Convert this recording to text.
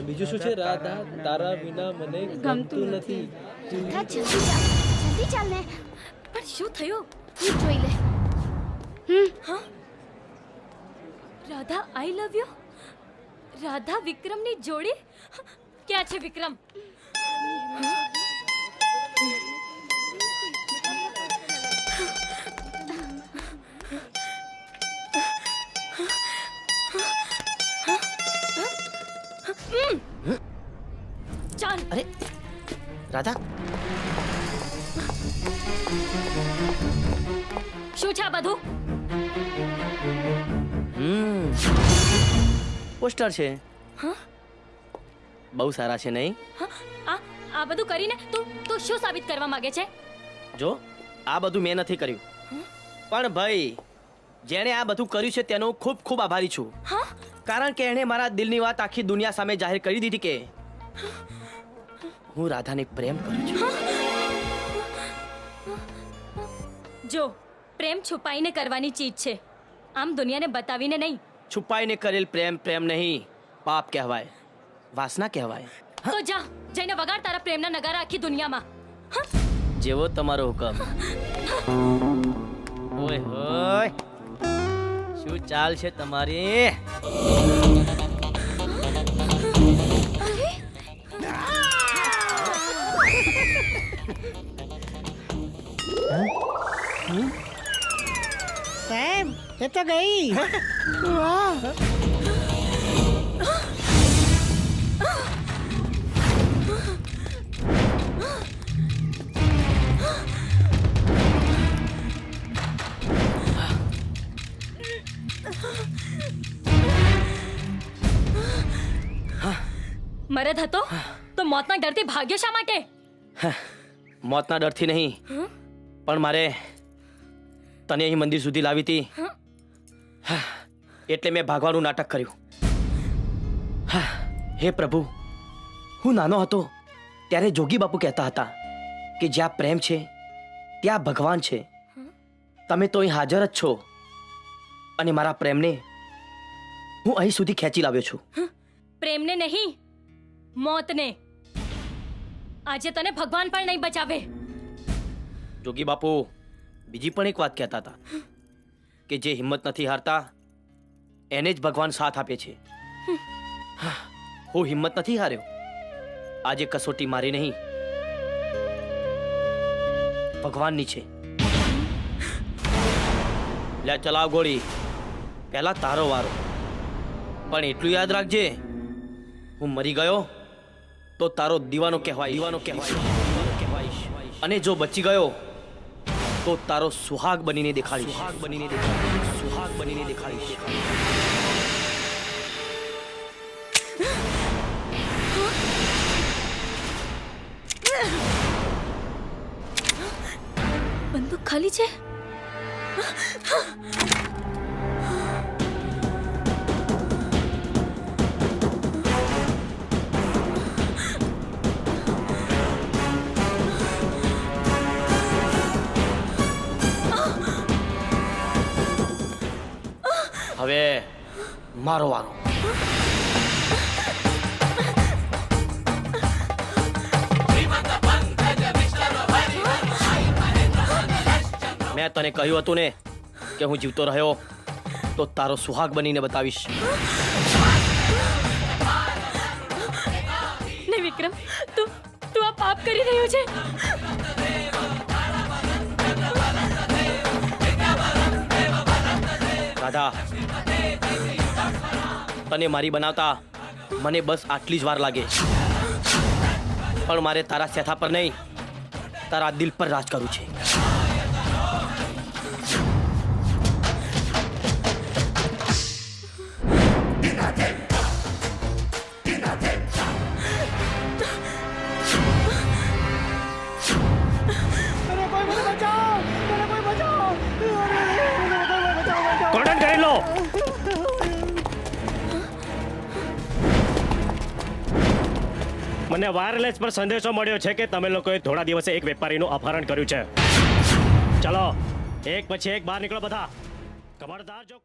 બીજું શું છે? રાધા તારા વિના મને ગમતું નથી. હા જલ્દી ચાલ જલ્દી ચાલ ને. પણ શું થયું? તું જોઈ લે. હમ. હા? Radha I love you Radha વિક્રમની જોડી? ક્યાં છે વિક્રમ? રાધા? શું છે આ બધું? હમ. પોસ્ટર છે. બહુ સારા છે નહીં? હા? આ આ બધું કરીને તું તું શું સાબિત કરવા માંગે છે? જો આ બધું મેં નથી કર્યું. પણ ભાઈ જેણે આ બધું કર્યું છે તેનો ખૂબ ખૂબ આભારી છું. હા? કારણ કે એણે મારા દિલની વાત આખી દુનિયા સામે જાહેર કરી દીધી કે હું રાધાને પ્રેમ કરું છું. જો પ્રેમ છુપાઈને કરવાની ચીજ છે. આમ દુનિયાને બતાવીને નહીં. છુપાઈને કરેલ પ્રેમ પ્રેમ નહીં. પાપ કહેવાય. વાસના કહેવાય. તો જા જઈને વગાડ તારા પ્રેમના નગારા આખી દુનિયામાં. જેવો તમારો હુકમ. ઓય હોય શું ચાલ છે તમારી? સેમ એ તો वाह વાહ. મરદ હતો? તો મોતના ડરથી ભાગ્યો શા માટે? મોતના ડરથી નહીં. પણ મારે તને અહીં મંદિર સુધી લાવી હતી. એટલે મેં ભાગવાનું નાટક કર્યું. હા, હે પ્રભુ હું નાનો હતો ત્યારે જોગી બાપુ કહેતા હતા કે જ્યાં પ્રેમ છે ત્યાં ભગવાન છે. તમે તો અહીં હાજર જ છો અને મારા પ્રેમને હું અહીં સુધી ખેંચી લાવ્યો છું. પ્રેમને નહીં મોતને. આજે તને ભગવાન પણ નહીં બચાવે. જોગી બાપુ બીજી પણ એક વાત કહેતા હતા. કે જે હિંમત નથી હારતા એને જ ભગવાન સાથ આપે છે. હા, હિંમત નથી હાર્યો. આજે કસોટી મારી નહીં. ભગવાનની છે. લે ચલાવ ગોળી. પહેલા તારો વારો. પણ એટલું યાદ રાખજે હું મરી ગયો તો તારો દીવાનો કહેવાય. દીવાનો કહેવાય. અને જો બચી ગયો તો તારો સુહાગ બનીને દેખાડી સુહાગ બનીને દેખાડી સુહાગ બનીને દેખાડી બંદૂક ખાલી છે? હવે મારો વારો મેં તને કહ્યું હતું ને કે હું જીવતો રહ્યો, તો તારો સુહાગ બનીને બતાવીશ. ને વિક્રમ, તું તું આ પાપ કરી રહ્યો છે? રાધા. તને મારી બનાવતા મને બસ આટલી જ વાર લાગે. પણ મારે તારા સેથા પર નહીં, તારા દિલ પર રાજ કરવું છે. મને વાયરલેસ પર સંદેશો મળ્યો છે કે તમે લોકોએ થોડા દિવસે એક વેપારીનું અપહરણ કર્યું છે. ચલો, એક પછી એક બહાર નીકળો બધા. ખબરદાર જો